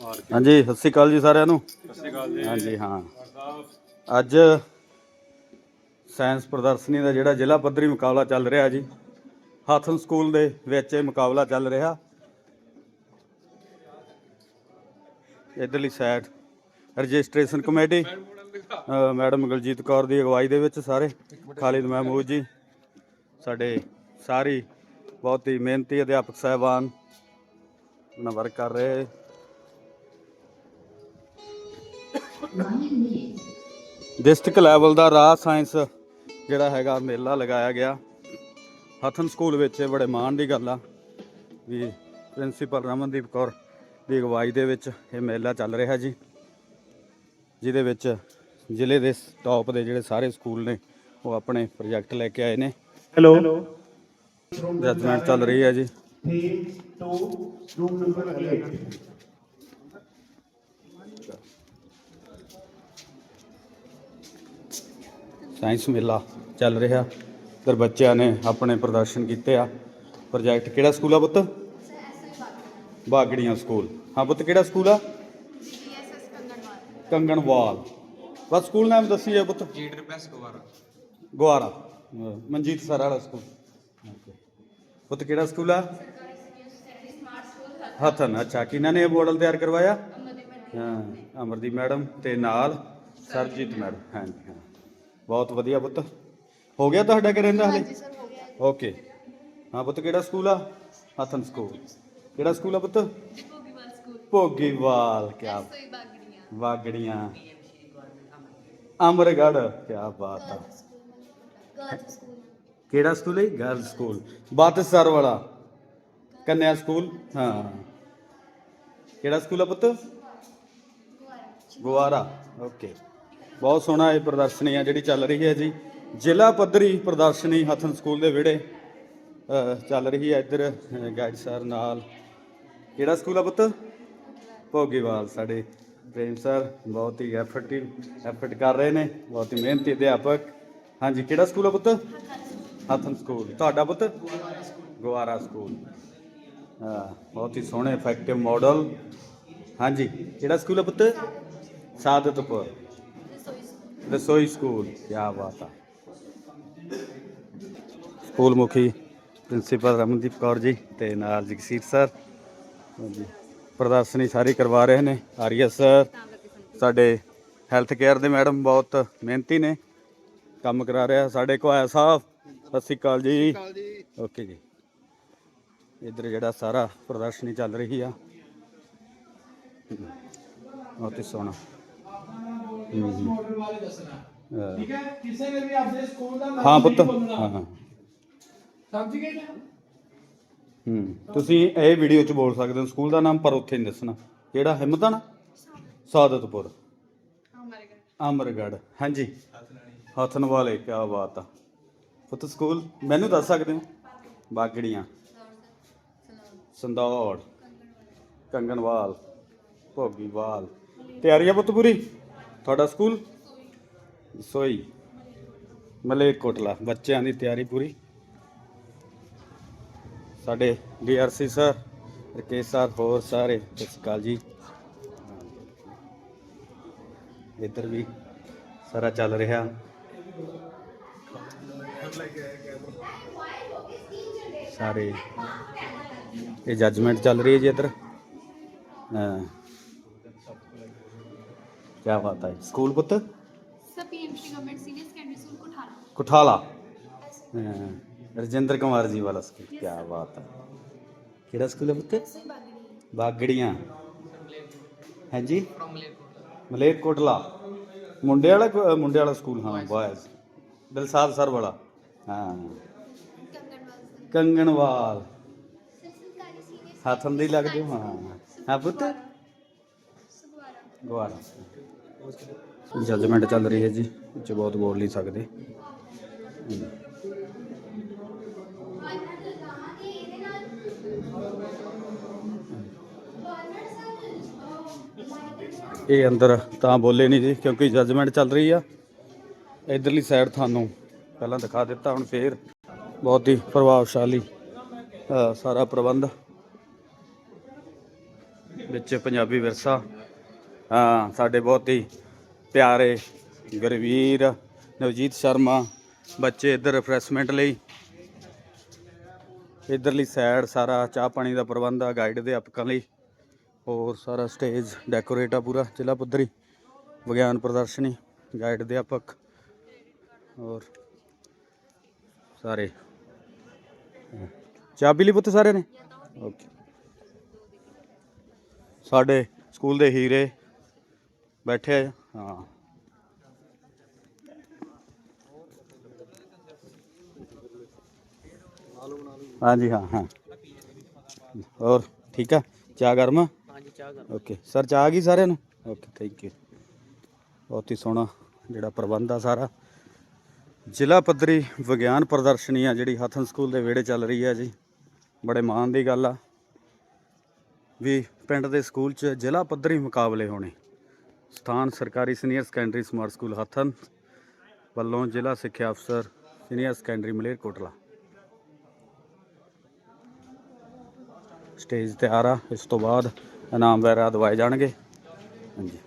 ਹਾਂਜੀ ਸਤਿ ਸ਼੍ਰੀ ਅਕਾਲ ਜੀ ਸਾਰਿਆਂ ਨੂੰ। ਸਤਿ ਸ਼੍ਰੀ ਅਕਾਲ ਜੀ। ਹਾਂਜੀ ਹਾਂ। ਅੱਜ ਸਾਇੰਸ ਪ੍ਰਦਰਸ਼ਨੀ ਦਾ ਜਿਹੜਾ ਜ਼ਿਲ੍ਹਾ ਪੱਧਰੀ ਮੁਕਾਬਲਾ ਚੱਲ ਰਿਹਾ ਜੀ ਹਾਥਨ ਸਕੂਲ ਦੇ ਵਿੱਚ ਇਹ ਮੁਕਾਬਲਾ ਚੱਲ ਰਿਹਾ। ਇਧਰਲੀ side registration committee madam Galjit Kaur ਦੀ ਅਗਵਾਈ ਦੇ ਵਿੱਚ ਸਾਰੇ ਖਾਲਿਦ ਮਹਿਮੂਦ ਜੀ ਸਾਡੇ ਸਾਰੀ ਬਹੁਤ ਹੀ ਮਿਹਨਤੀ ਅਧਿਆਪਕ ਸਾਹਿਬਾਨ ਆਪਣਾ ਵਰਕ ਕਰ ਰਹੇ। ਡਿਸਟ੍ਰਿਕਟ ਲੈਵਲ ਦਾ ਰਾਹ ਸਾਇੰਸ ਜਿਹੜਾ ਹੈਗਾ ਮੇਲਾ ਲਗਾਇਆ ਗਿਆ। ਹਥਨ ਸਕੂਲ ਵਿੱਚ ਇਹ ਬੜੇ ਮਾਣ ਦੀ ਗੱਲ ਆ ਵੀ ਪ੍ਰਿੰਸੀਪਲ ਰਮਨਦੀਪ ਕੌਰ ਦੀ ਅਗਵਾਈ ਦੇ ਵਿੱਚ ਇਹ ਮੇਲਾ ਚੱਲ ਰਿਹਾ ਜੀ। ਜਿਹਦੇ ਵਿੱਚ ਜ਼ਿਲ੍ਹੇ ਦੇ ਟੌਪ ਦੇ ਜਿਹੜੇ ਸਾਰੇ ਸਕੂਲ ਨੇ ਉਹ ਆਪਣੇ ਪ੍ਰੋਜੈਕਟ ਲੈ ਕੇ ਆਏ ਨੇ। ਹੈਲੋ ਜਜਮੈਂਟ ਚੱਲ ਰਹੀ ਹੈ ਜੀ। 3 2 room number 8 ਸਾਇੰਸ ਮੇਲਾ ਚੱਲ ਰਿਹਾ। ਤੇ ਬੱਚਿਆਂ ਨੇ ਆਪਣੇ ਪ੍ਰਦਰਸ਼ਨ ਕੀਤੇ ਆ। ਪ੍ਰੋਜੈਕਟ ਕਿਹੜਾ ਸਕੂਲ ਆ ਪੁੱਤ? ਬਾਗੜੀਆਂ ਸਕੂਲ। ਹਾਂ ਪੁੱਤ ਕਿਹੜਾ ਸਕੂਲ ਆ? ਕੰਗਣਵਾਲ। ਬਸ ਸਕੂਲ ਨਾਮ ਦੱਸੀ ਜਾ ਪੁੱਤ। ਜੀਟਰ ਪ੍ਰੈਸ ਗਵਾਰਾ। ਗੁਆਰਾ ਅਹ ਮਨਜੀਤ ਸਰ ਵਾਲਾ ਸਕੂਲ. ਪੁੱਤ ਕਿਹੜਾ ਸਕੂਲ ਆ? ਹਥਨ। ਅੱਛਾ ਕਿਹਨਾਂ ਨੇ ਇਹ ਮਾਡਲ ਤਿਆਰ ਕਰਵਾਇਆ? ਹਾਂ ਅਮਰਦੀਪ ਮੈਡਮ ਤੇ ਨਾਲ ਸਰਜੀਤ ਮੈਡਮ। ਹਾਂਜੀ ਹਾਂ। ਬਹੁਤ ਵਧੀਆ ਪੁੱਤ। ਹੋ ਗਿਆ ਤੁਹਾਡਾ ਕਰੇਂਦਾ ਹਲੇ? ਹਾਂਜੀ ਸਰ ਹੋ ਗਿਆ ਓਕੇ ਹਾਂ ਪੁੱਤ ਕਿਹੜਾ ਸਕੂਲ ਆ? ਹਥਨ ਸਕੂਲ। ਕਿਹੜਾ ਸਕੂਲ ਆ ਪੁੱਤ? ਭੋਗੀਵਾਲ ਸਕੂਲ ਭੋਗੀਵਾਲ ਕਿਆ ਸੋਈ ਬਾਗੜੀਆਂ। ਵਾਗੜੀਆਂ ਅਮਰਗੜ੍ਹ ਕਿਆ ਬਾਤ ਆ। ਗਰਲਸ ਸਕੂਲ ਕਿਹੜਾ ਸਕੂਲ ਹੈ ਗਰਲ ਸਕੂਲ ਬਾਤਸਰ ਵਾਲਾ। ਕੰਨਿਆ ਸਕੂਲ? ਹਾਂ। ਕਿਹੜਾ ਸਕੂਲ ਆ ਪੁੱਤ? ਗੁਆਰਾ। ਓਕੇ ਬਹੁਤ ਸੋਹਣਾ ਇਹ ਪ੍ਰਦਰਸ਼ਨੀ ਆ ਜਿਹੜੀ ਚੱਲ ਰਹੀ ਹੈ ਜੀ। ਜ਼ਿਲ੍ਹਾ ਪੱਧਰੀ ਪ੍ਰਦਰਸ਼ਨੀ ਹਥਨ ਸਕੂਲ ਦੇ ਵਿਹੜੇ ਅਹ, ਚੱਲ ਰਹੀ ਹੈ ਇੱਧਰ ਗਾਈਡ ਸਰ ਨਾਲ। ਕਿਹੜਾ ਸਕੂਲ ਆ ਪੁੱਤ? ਭੋਗੀਵਾਲ ਸਾਡੇ ਪ੍ਰੇਮ ਸਰ ਬਹੁਤ ਹੀ ਐਫਰਟਿਵ ਐਫਰਟ ਕਰ ਰਹੇ ਨੇ ਬਹੁਤ ਹੀ ਮਿਹਨਤੀ ਅਧਿਆਪਕ। ਹਾਂਜੀ ਕਿਹੜਾ ਸਕੂਲ ਆ ਪੁੱਤ? ਹਥਨ ਸਕੂਲ। ਤੁਹਾਡਾ ਪੁੱਤ? ਗੁਆਰਾ ਸਕੂਲ। ਹਾਂ ਬਹੁਤ ਹੀ ਸੋਹਣੇ ਇਫੈਕਟਿਵ ਮਾਡਲ ਹਾਂਜੀ ਕਿਹੜਾ ਸਕੂਲ ਆ ਪੁੱਤ? ਸਾਦਤਪੁਰ। ਰਸੋਈ ਸਕੂਲ ਕੀ ਬਾਤ ਆ। ਸਕੂਲ ਮੁਖੀ ਪ੍ਰਿੰਸੀਪਲ ਰਮਨਦੀਪ ਕੌਰ ਜੀ ਤੇ ਨਾਲ ਜਗਸੀਰ ਸਰ। ਹਾਂਜੀ ਪ੍ਰਦਰਸ਼ਨੀ ਸਾਰੀ ਕਰਵਾ ਰਹੇ ਨੇ। ਆਰੀਆ ਸਰ ਸਾਡੇ ਹੈਲਥ ਕੇਅਰ ਦੇ ਮੈਡਮ ਬਹੁਤ ਮਿਹਨਤੀ ਨੇ। ਕੰਮ ਕਰਾ ਰਿਹਾ ਸਾਡੇ ਕੋਇਆ ਸਾਹਿਬ ਸਤਿ ਸ਼੍ਰੀ ਅਕਾਲ ਜੀ। ਓਕੇ ਜੀ। ਇੱਧਰ ਜਿਹੜਾ ਸਾਰਾ ਪ੍ਰਦਰਸ਼ਨੀ ਚੱਲ ਰਹੀ ਆ। ਬਹੁਤ ਹੀ ਸੋਹਣਾ। ਹੂੰ। ਮਾਡਲ ਬਾਰੇ ਦੱਸਣਾ। ਹਾਂ। ਠੀਕ ਹੈ? ਕਿਸੇ ਨੇ ਵੀ ਆਪਣੇ ਸਕੂਲ ਦਾ ਨਾਮ ਹਾਂ ਪੁੱਤ। ਨਹੀਂ ਬੋਲਣਾ। ਹਾਂ ਹਾਂ। ਸਮਝ ਗਏ ਨਾ? ਹੂੰ। ਤੁਸੀਂ ਇਹ ਵੀਡੀਓ 'ਚ ਬੋਲ ਸਕਦੇ ਹੋ ਸਕੂਲ ਦਾ ਨਾਮ ਪਰ ਉੱਥੇ ਨਹੀਂ ਦੱਸਣਾ। ਕਿਹੜਾ? ਹਿੰਮਤਨ ਸਾਦਤਪੁਰ। ਅਮਰਗੜ੍ਹ। ਹਾਂਜੀ। ਹਥਨ ਵਾਲੇ ਕੀ ਬਾਤ ਆ। ਪੁੱਤ ਸਕੂਲ? ਮੈਨੂੰ ਦੱਸ ਸਕਦੇ ਹੋ? ਬਾਗੜੀਆਂ। ਸੰਦੌੜ। ਕੰਗਣਵਾਲ। ਭੋਗੀਵਾਲ ਤਿਆਰੀ ਆ ਪੁੱਤ ਪੂਰੀ? ਤੁਹਾਡਾ ਸਕੂਲ? ਸੋਈ। ਮਲੇਕ ਕੋਟਲਾ ਬੱਚਿਆਂ ਦੀ ਤਿਆਰੀ ਪੂਰੀ। ਸਾਡੇ ਡੀਆਰਸੀ ਸਰ ਰਕੇਸ਼ ਸਰ ਹੋਰ ਸਾਰੇ ਸਤਿ ਸ਼੍ਰੀ ਅਕਾਲ ਜੀ। ਇੱਧਰ ਵੀ ਸਾਰਾ ਚੱਲ ਰਿਹਾ। ਸਾਰੇ ਇਹ ਜੱਜਮੈਂਟ ਚੱਲ ਰਹੀ ਹੈ ਜੀ ਇੱਧਰ। ਹਾਂ। Senior secondary school Kothara Kuthala? ਹਾਂ, ਰਜਿੰਦਰ ਕੁਮਾਰ ਜੀ ਵਾਲਾ ਸਕੂਲ। ਕੀ ਬਾਤ ਹੈ। ਕਿਹੜਾ ਸਕੂਲ ਹੈ ਪੁੱਤ? ਬਾਗੜੀਆਂ। ਹਾਂਜੀ ਮਲੇਰ ਕੋਟਲਾ ਮੁੰਡੇ ਵਾਲਾ ਮੁੰਡੇ ਵਾਲਾ ਸਕੂਲ ਹਾਂ ਬॉयਜ਼ ਦਿਲਸਾਦ ਸਰ ਵਾਲਾ। ਹਾਂ। ਕੰਗਣਵਾਲ ਕੰਗਣਵਾਲ। ਸਰਕਾਰੀ ਸੀਨੀਅਰ ਹੱਥਨ ਦੀ ਲੱਗਦੇ ਹੋ ਹਾਂ। ਪੁੱਤ? ਗਵਾਰਾ ਜਜਮੈਂਟ ਚੱਲ ਰਹੀ ਹੈ ਜੀ, ਵਿੱਚ ਬਹੁਤ ਬੋਲ ਨਹੀਂ ਸਕਦੇ। ਇਹ ਅੰਦਰ ਤਾਂ ਬੋਲੇ ਨਹੀਂ ਜੀ, ਕਿਉਂਕਿ ਜਜਮੈਂਟ ਚੱਲ ਰਹੀ ਆ। ਇਧਰਲੀ ਸਾਈਡ ਤੁਹਾਨੂੰ ਪਹਿਲਾਂ ਦਿਖਾ ਦਿੱਤਾ, ਹੁਣ ਫੇਰ ਬਹੁਤ ਹੀ ਪ੍ਰਭਾਵਸ਼ਾਲੀ ਸਾਰਾ ਪ੍ਰਬੰਧ। ਵਿੱਚ ਪੰਜਾਬੀ ਵਿਰਸਾ ਹਾਂ, ਸਾਡੇ ਬਹੁਤ ਹੀ ਪਿਆਰੇ ਗੁਰਵੀਰ, ਨਵਜੀਤ ਸ਼ਰਮਾ ਬੱਚੇ ਇੱਧਰ ਰਿਫਰੈਸ਼ਮੈਂਟ ਲਈ। ਇਧਰਲੀ ਸਾਈਡ ਸਾਰਾ ਚਾਹ ਪਾਣੀ ਦਾ ਪ੍ਰਬੰਧ ਆ ਗਾਈਡ ਅਧਿਆਪਕਾਂ ਲਈ। ਹੋਰ ਸਾਰਾ ਸਟੇਜ ਡੈਕੋਰੇਟ ਆ ਪੂਰਾ, ਜ਼ਿਲ੍ਹਾ ਪੱਧਰੀ ਵਿਗਿਆਨ ਪ੍ਰਦਰਸ਼ਨੀ ਗਾਈਡ ਅਧਿਆਪਕ ਹੋਰ ਸਾਰੇ। ਹਾਂ। ਚਾਹ ਪੀ ਲਈ ਪੁੱਤ ਸਾਰੇ ਨੇ? ਓਕੇ ਸਾਡੇ ਸਕੂਲ ਦੇ ਹੀਰੇ ਬੈਠੇ ਆ ਹਾਂ। ਹਾਂਜੀ ਹਾਂ ਹਾਂ। ਹੋਰ ਠੀਕ ਆ? ਚਾਹ ਗਰਮ ਹਾਂਜੀ ਚਾਹ ਗਰਮ। ਓਕੇ। ਸਰ ਚਾਹ ਆ ਗਈ ਸਾਰਿਆਂ ਨੂੰ? ਓਕੇ ਥੈਂਕ ਯੂ ਬਹੁਤ ਹੀ ਸੋਹਣਾ ਜਿਹੜਾ ਪ੍ਰਬੰਧ ਆ ਸਾਰਾ। ਜ਼ਿਲ੍ਹਾ ਪੱਧਰੀ ਵਿਗਿਆਨ ਪ੍ਰਦਰਸ਼ਨੀ ਆ ਜਿਹੜੀ ਹਥਨ ਸਕੂਲ ਦੇ ਵਿਹੜੇ ਚੱਲ ਰਹੀ ਹੈ ਜੀ। ਬੜੇ ਮਾਣ ਦੀ ਗੱਲ ਆ। ਵੀ ਪਿੰਡ ਦੇ ਸਕੂਲ 'ਚ ਜ਼ਿਲ੍ਹਾ ਪੱਧਰੀ ਮੁਕਾਬਲੇ ਹੋਣੇ। ਸਥਾਨ ਸਰਕਾਰੀ senior secondary smart school Hathan ਵੱਲੋਂ ਜ਼ਿਲ੍ਹਾ ਸਿੱਖਿਆ ਅਫਸਰ ਸੀਨੀਅਰ ਸੈਕੰਡਰੀ ਮਲੇਰਕੋਟਲਾ ਸਟੇਜ ਤਿਆਰ ਆ ਇਸ ਤੋਂ ਬਾਅਦ ਇਨਾਮ ਵਗੈਰਾ ਦਵਾਏ ਜਾਣਗੇ। ਹਾਂਜੀ।